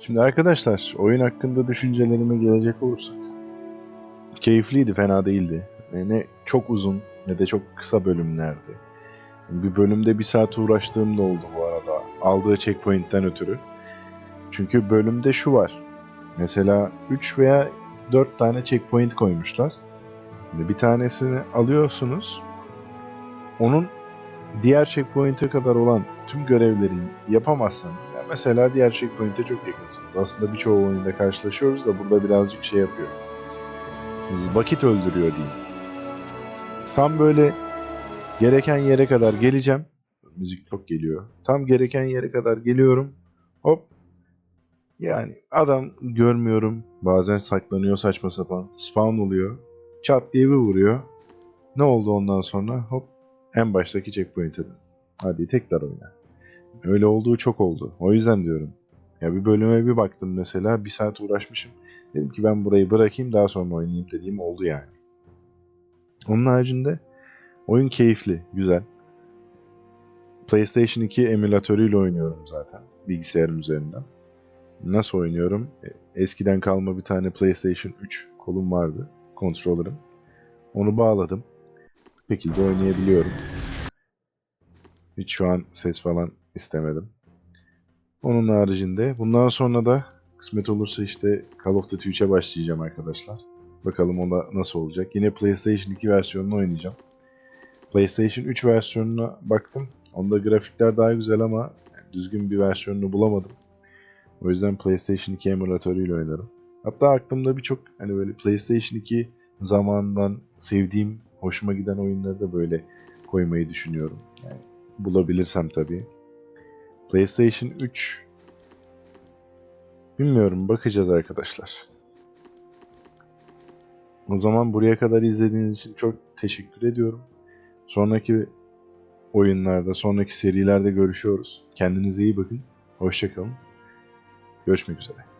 Şimdi arkadaşlar oyun hakkında düşüncelerime gelecek olursak. Keyifliydi, fena değildi. Ne, çok uzun ne de çok kısa bölümlerdi. Bir bölümde bir saat uğraştığım da oldu bu arada. Aldığı checkpoint'ten ötürü. Çünkü bölümde şu var. Mesela 3 veya 4 tane checkpoint koymuşlar. Bir tanesini alıyorsunuz. Onun diğer checkpoint'e kadar olan tüm görevleri yapamazsanız, mesela diğer checkpoint'e çok yakınsınız. Aslında birçoğu oyunda karşılaşıyoruz da burada birazcık şey yapıyor. Vakit öldürüyor diyeyim. Tam böyle gereken yere kadar geleceğim. Müzik çok geliyor. Tam gereken yere kadar geliyorum. Hop. Yani adam görmüyorum. Bazen saklanıyor saçma sapan. Spawn oluyor. Çat diye bir vuruyor. Ne oldu ondan sonra? Hop. En baştaki checkpoint'e. Hadi tekrar oyna. Öyle olduğu çok oldu. O yüzden diyorum. Ya bir bölüme bir baktım mesela. Bir saat uğraşmışım. Dedim ki ben burayı bırakayım daha sonra oynayayım dediğim oldu yani. Onun haricinde oyun keyifli, güzel. PlayStation 2 emülatörüyle oynuyorum zaten bilgisayarım üzerinden. Nasıl oynuyorum? E, Eskiden kalma bir tane PlayStation 3 kolum vardı, kontrolörüm. Onu bağladım. Bu şekilde oynayabiliyorum. Hiç şu an ses falan istemedim. Onun haricinde bundan sonra da kısmet olursa işte Call of Duty 3'e başlayacağım arkadaşlar. Bakalım onda nasıl olacak. Yine PlayStation 2 versiyonunu oynayacağım. PlayStation 3 versiyonuna baktım. Onda grafikler daha güzel ama düzgün bir versiyonunu bulamadım. O yüzden PlayStation 2 emülatörüyle oynarım. Hatta aklımda birçok hani böyle PlayStation 2 zamanından sevdiğim, hoşuma giden oyunları da böyle koymayı düşünüyorum. Yani bulabilirsem tabii. PlayStation 3 bilmiyorum bakacağız arkadaşlar. O zaman buraya kadar izlediğiniz için çok teşekkür ediyorum. Sonraki oyunlarda, sonraki serilerde görüşüyoruz. Kendinize iyi bakın. Hoşçakalın. Görüşmek üzere.